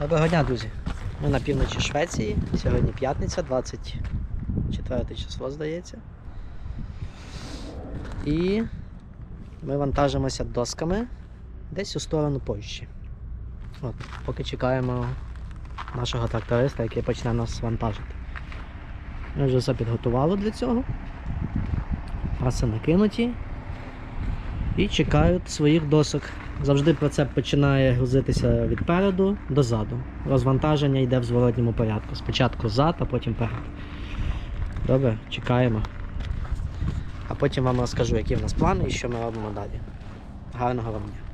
Доброго дня, друзі. Ми на півночі Швеції. Сьогодні п'ятниця, 24 число, здається. І ми вантажимося досками десь у сторону Польщі. От, поки чекаємо нашого тракториста, який почне нас вантажити. Ми вже все підготували для цього. Маси накинуті і чекають своїх досок. Завжди процеп починає грузитися від переду до заду. Розвантаження йде в зворотньому порядку. Спочатку зад, а потім перед. Добре, чекаємо. А потім вам розкажу, які в нас плани і що ми робимо далі. Гарного вам дня.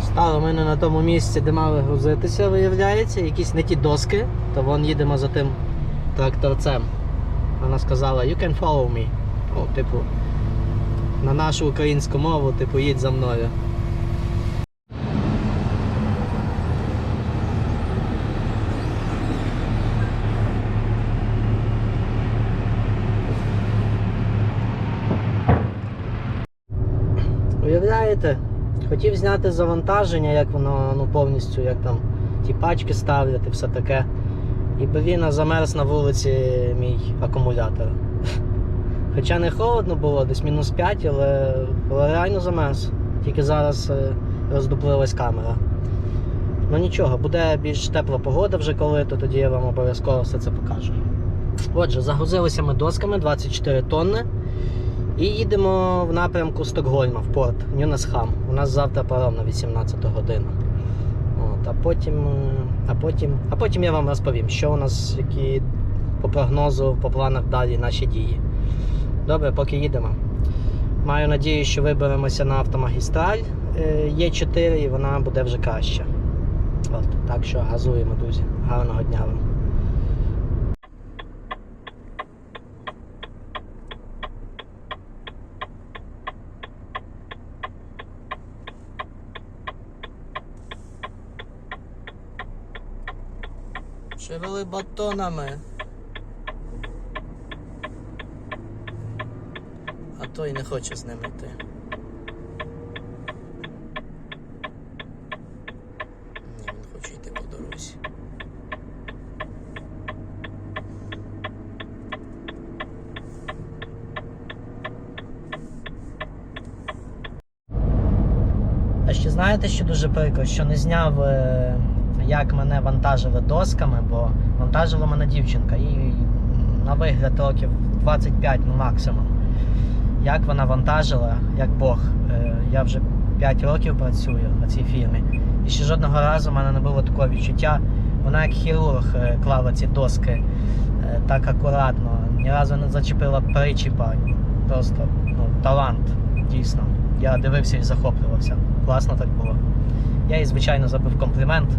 Стало ми на тому місці, де мали грузитися, виявляється, якісь не ті доски, то вон їдемо за тим тракторцем. Вона сказала, you can follow me. Ну, типу, на нашу українську мову, типу, їдь за мною. Уявляєте, хотів зняти завантаження, як воно ну, повністю, як там ті пачки ставлять і все таке. І блін, замерз на вулиці мій акумулятор. Хоча не холодно було, десь мінус 5, але, але реально замерз. Тільки зараз е, роздуплилась камера. Ну нічого, буде більш тепла погода вже коли, то тоді я вам обов'язково все це покажу. Отже, загрузилися ми досками 24 тонни. І їдемо в напрямку Стокгольма в порт Нюнесхам. У нас завтра паром на 18 годину. От, а потім, е, а потім, а потім я вам розповім, що у нас, які по прогнозу, по планах далі наші дії. Добре, поки їдемо. Маю надію, що виберемося на автомагістраль е, Є4 і вона буде вже краща. От, так що газуємо, друзі. Гарного дня вам. Шевели батонами. А той не хоче з ними йти. Ні, він хоче йти по дорозі. А ще знаєте, що дуже прикро, що не зняв, е, як мене вантажили досками, бо вантажила мене дівчинка, їй на вигляд років 25 ну максимум. Як вона вантажила, як Бог. Е, Я вже 5 років працюю на цій фірмі. І ще жодного разу в мене не було такого відчуття. Вона як хірург е, клала ці доски е, так акуратно, ні разу не зачепила причіпа. Просто ну, талант, дійсно. Я дивився і захоплювався. Класно так було. Я їй, звичайно, забив комплімент.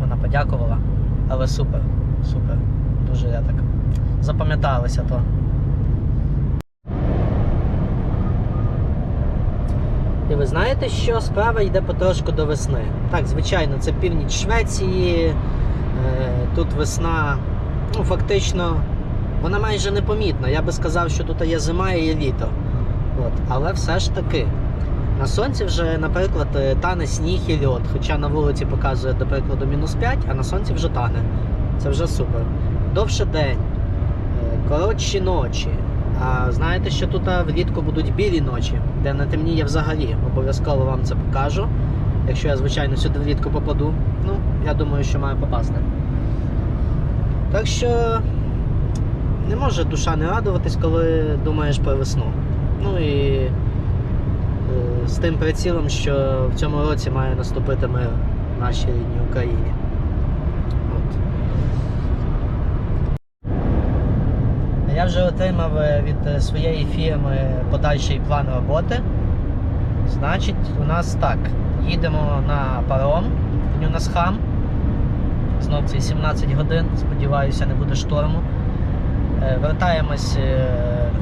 Вона подякувала. Але супер, супер. Дуже я так запам'яталося то. І ви знаєте, що справа йде потрошку до весни. Так, звичайно, це північ Швеції. Е, тут весна, ну, фактично, вона майже непомітна. Я би сказав, що тут є зима і є літо. От. Але все ж таки, на сонці вже, наприклад, е, тане сніг і льод. Хоча на вулиці показує, до прикладу, мінус 5, а на сонці вже тане. Це вже супер. Довше день, е, коротші ночі. А знаєте, що тут влітку будуть білі ночі, де не темніє взагалі. Обов'язково вам це покажу. Якщо я, звичайно, сюди влітку попаду. Ну, я думаю, що маю попасти. Так що не може душа не радуватись, коли думаєш про весну. Ну і е, з тим прицілом, що в цьому році має наступити мир в нашій рідній Україні. От. Я вже отримав е, від е, своєї фірми подальший план роботи. Значить, у нас так. Їдемо на паром в Нюнасхам. Знов це 17 годин, сподіваюся, не буде шторму. Е, Вертаємось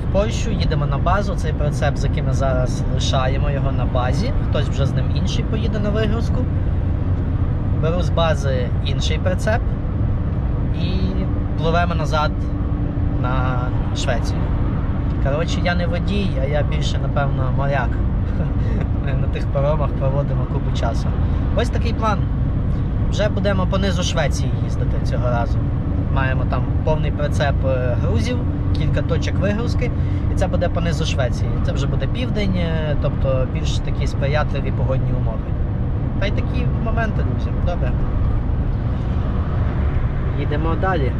в Польщу, їдемо на базу. Цей прицеп, з яким ми зараз лишаємо його на базі. Хтось вже з ним інший поїде на вигрузку. Беру з бази інший прицеп і пливемо назад на Швецію. Коротше, я не водій, а я більше, напевно, моряк. Ми на тих паромах проводимо купу часу. Ось такий план. Вже будемо по низу Швеції їздити цього разу. Маємо там повний прицеп е, грузів, кілька точок вигрузки, і це буде по низу Швеції. Це вже буде південь, е, тобто більш такі сприятливі погодні умови. Та й такі моменти, друзі. Добре. Їдемо далі.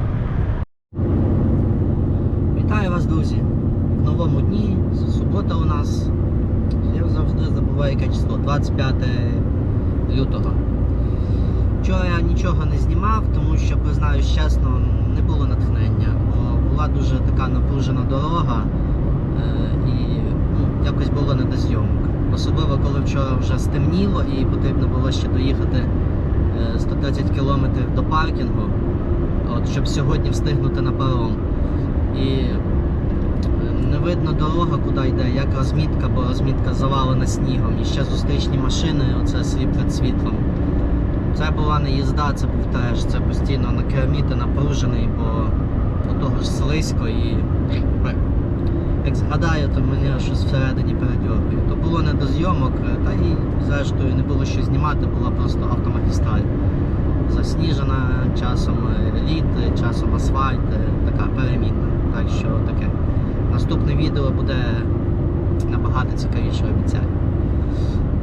Вітаю вас, друзі! Новому дні. Субота у нас. Я завжди забуваю яке число, 25 лютого. Вчора я нічого не знімав, тому що, признаюсь чесно, не було натхнення, бо була дуже така напружена дорога е, і ну, якось було не до зйомок. Особливо, коли вчора вже стемніло і потрібно було ще доїхати е, 130 кілометрів до паркінгу, от, щоб сьогодні встигнути на паром. І е, не видно дорога, куди йде, як розмітка, бо розмітка завалена снігом. І ще зустрічні машини, оце перед світлом. Це була не їзда, це був теж, це постійно на кермі напружений, бо до того ж слизько і е, як згадаю, то мене щось всередині передьоргує. То було не до зйомок, е, та й зрештою не було що знімати, була просто автомагістраль. Засніжена, часом е, лід, часом асфальт, така перемінна. Так що таке. Наступне відео буде набагато цікавіше, обіцяю.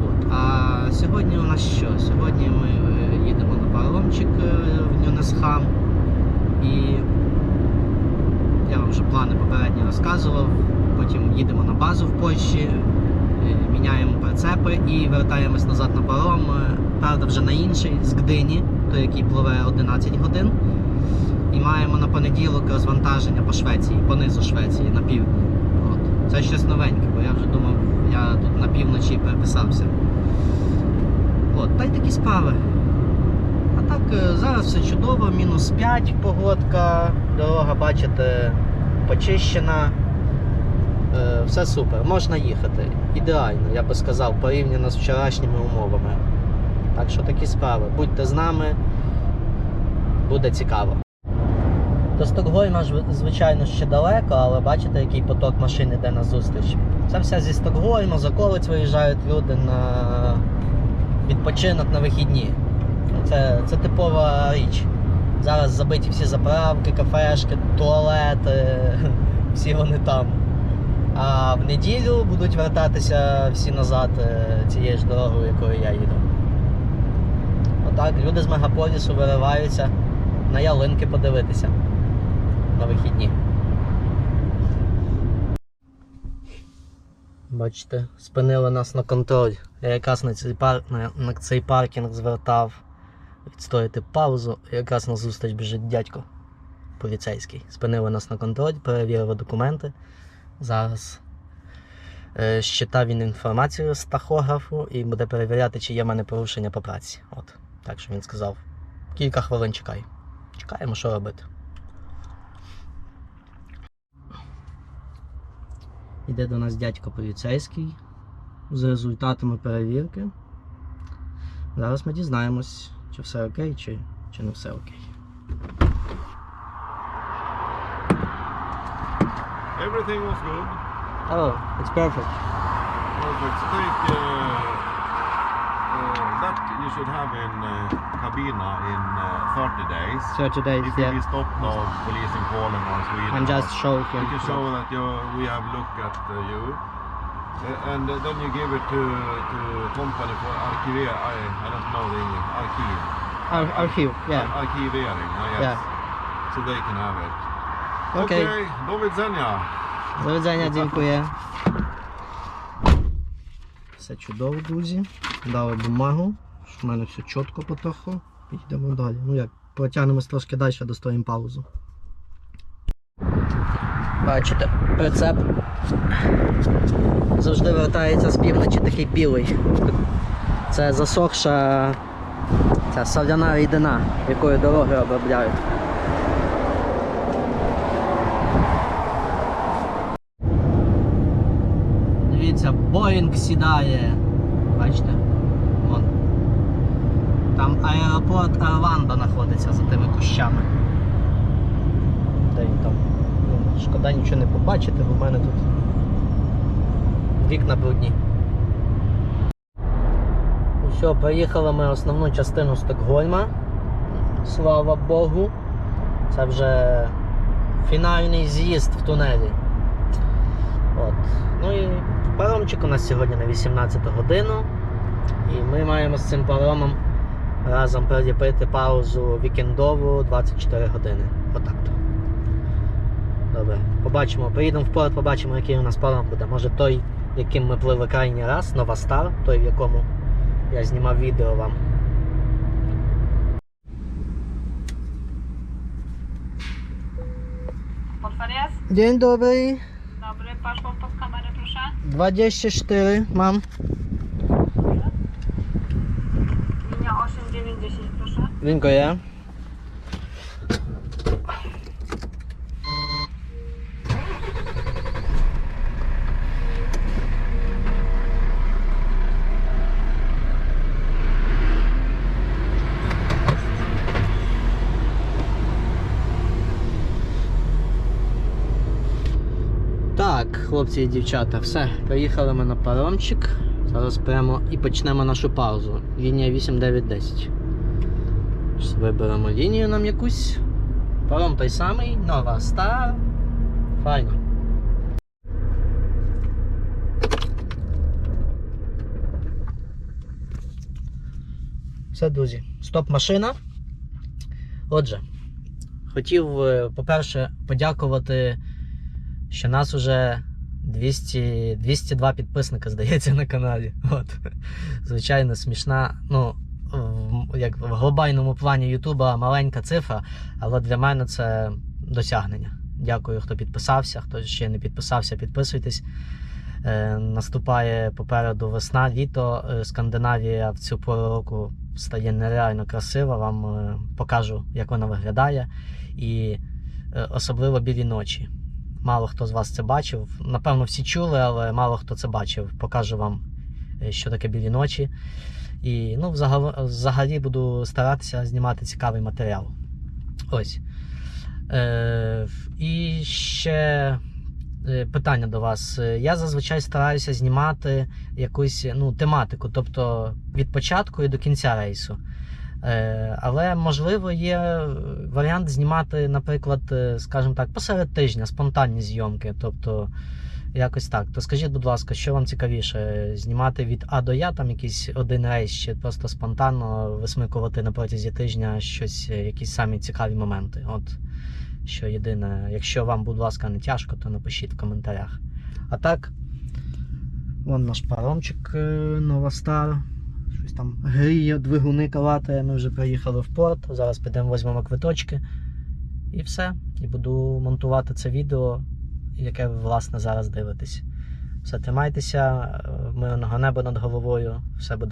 От. А сьогодні у нас що? Сьогодні ми е, їдемо на паромчик е, в Нюнесхам. І я вам вже плани попередні розказував. Потім їдемо на базу в Польщі, е, міняємо прицепи і вертаємось назад на паром. Правда, вже на інший з Гдині, той, який пливе 11 годин. І маємо на понеділок розвантаження по Швеції, по низу Швеції на півдні. От. Це щось новеньке, бо я вже думав, я тут на півночі переписався. От, та й такі справи. А так, е, зараз все чудово, мінус 5 погодка, дорога, бачите, почищена. Е, Все супер, можна їхати. Ідеально, я би сказав, порівняно з вчорашніми умовами. Так що такі справи. Будьте з нами, буде цікаво. До Стокгольма звичайно, ще далеко, але бачите, який поток машин іде на зустріч. Це все зі Стокгольма, з околиць виїжджають люди на відпочинок на вихідні. Це, це типова річ. Зараз забиті всі заправки, кафешки, туалети, всі вони там. А в неділю будуть вертатися всі назад е, цією ж дорогою, якою я їду. Отак, люди з мегаполісу вириваються на ялинки подивитися на вихідні. Бачите, спинили нас на контроль. Я якраз на цей, пар... на, цей паркінг звертав відстояти паузу. Якраз на зустріч біжить дядько поліцейський. Спинили нас на контроль, перевірили документи. Зараз е, щитав він інформацію з тахографу і буде перевіряти, чи є в мене порушення по праці. От. Так що він сказав. Кілька хвилин чекай. Чекаємо, що робити. Іде до нас дядько поліцейський з результатами перевірки. Зараз ми дізнаємось, чи все окей, чи, чи не все окей. Everything was good. Oh, it's perfect. Perfect. Take uh, that you should have in uh, Cabina in uh, 30 days. 30 days, If you yeah. be stopped of police in Poland or Sweden. And just show him. You can show that you, we have looked at uh, you. Uh, and uh, then you give it to to company for arkiver. I, I don't know the English. Arkiv. Ar- archive, yeah. Arkivering. Uh, yes. Yeah. So they can have it. Okay. Okay. Do widzenia. До widzenia, dziękuję. Все чудово, друзі. Дали бумагу, що в мене все чітко потроху. Йдемо далі. Ну як, протягнемось трошки далі, достоїмо паузу. Бачите, прицеп завжди вертається з півночі такий білий. Це засохша ця соляна рідина, якою дороги обробляють. Боїнг сідає. Бачите? Вон. Там аеропорт Орландо знаходиться за тими кущами. Де він там? Шкода нічого не побачити, бо в мене тут вікна брудні. Все, проїхали ми основну частину Стокгольма. Слава Богу. Це вже фінальний з'їзд в тунелі. От. Ну і паромчик у нас сьогодні на 18 годину. І ми маємо з цим паромом разом приліпити паузу вікендову 24 години. Отак. Добре, побачимо, приїдемо в порт, побачимо, який у нас паром буде. Може той, яким ми плили крайній раз, Нова Стар, той, в якому я знімав відео вам. Potwierdzisz? Dzień 24 mam. Linia 8, 9, 10 proszę. Dziękuję. Хлопці і дівчата, все, приїхали ми на паромчик. Зараз прямо і почнемо нашу паузу. Лінія 8, 9, 10. Виберемо лінію нам якусь. Паром той самий, нова, стара. Файно. Все, друзі. Стоп машина. Отже, хотів, е, по-перше, подякувати, що нас уже 200, 202 підписника, здається, на каналі. От. Звичайно, смішна. Ну, як в глобальному плані Ютуба маленька цифра, але для мене це досягнення. Дякую, хто підписався. Хто ще не підписався, підписуйтесь. Е, наступає попереду весна, літо. Е, Скандинавія в цю пору року стає нереально красива. Вам е, покажу, як вона виглядає. І е, особливо білі ночі. Мало хто з вас це бачив. Напевно, всі чули, але мало хто це бачив. Покажу вам, е, що таке білі ночі. І ну, взагалі, взагалі буду старатися знімати цікавий матеріал. Ось. Е, і ще е, питання до вас. Е, Я зазвичай стараюся знімати якусь ну, тематику, тобто від початку і до кінця рейсу. Е, але можливо є варіант знімати, наприклад, е, скажімо так, посеред тижня спонтанні зйомки. Тобто, якось так. То скажіть, будь ласка, що вам цікавіше? Знімати від А до Я там якийсь один рейс, чи просто спонтанно висмикувати на протязі тижня щось, е, якісь самі цікаві моменти. От що єдине, якщо вам, будь ласка, не тяжко, то напишіть в коментарях. А так, вон наш паромчик е, Нова Стар. Щось там гріє, двигуни калатає. Ми вже приїхали в порт. Зараз підемо візьмемо квиточки. І все. І буду монтувати це відео, яке ви, власне, зараз дивитесь. Все, тримайтеся, е, мирного неба над головою, все буде.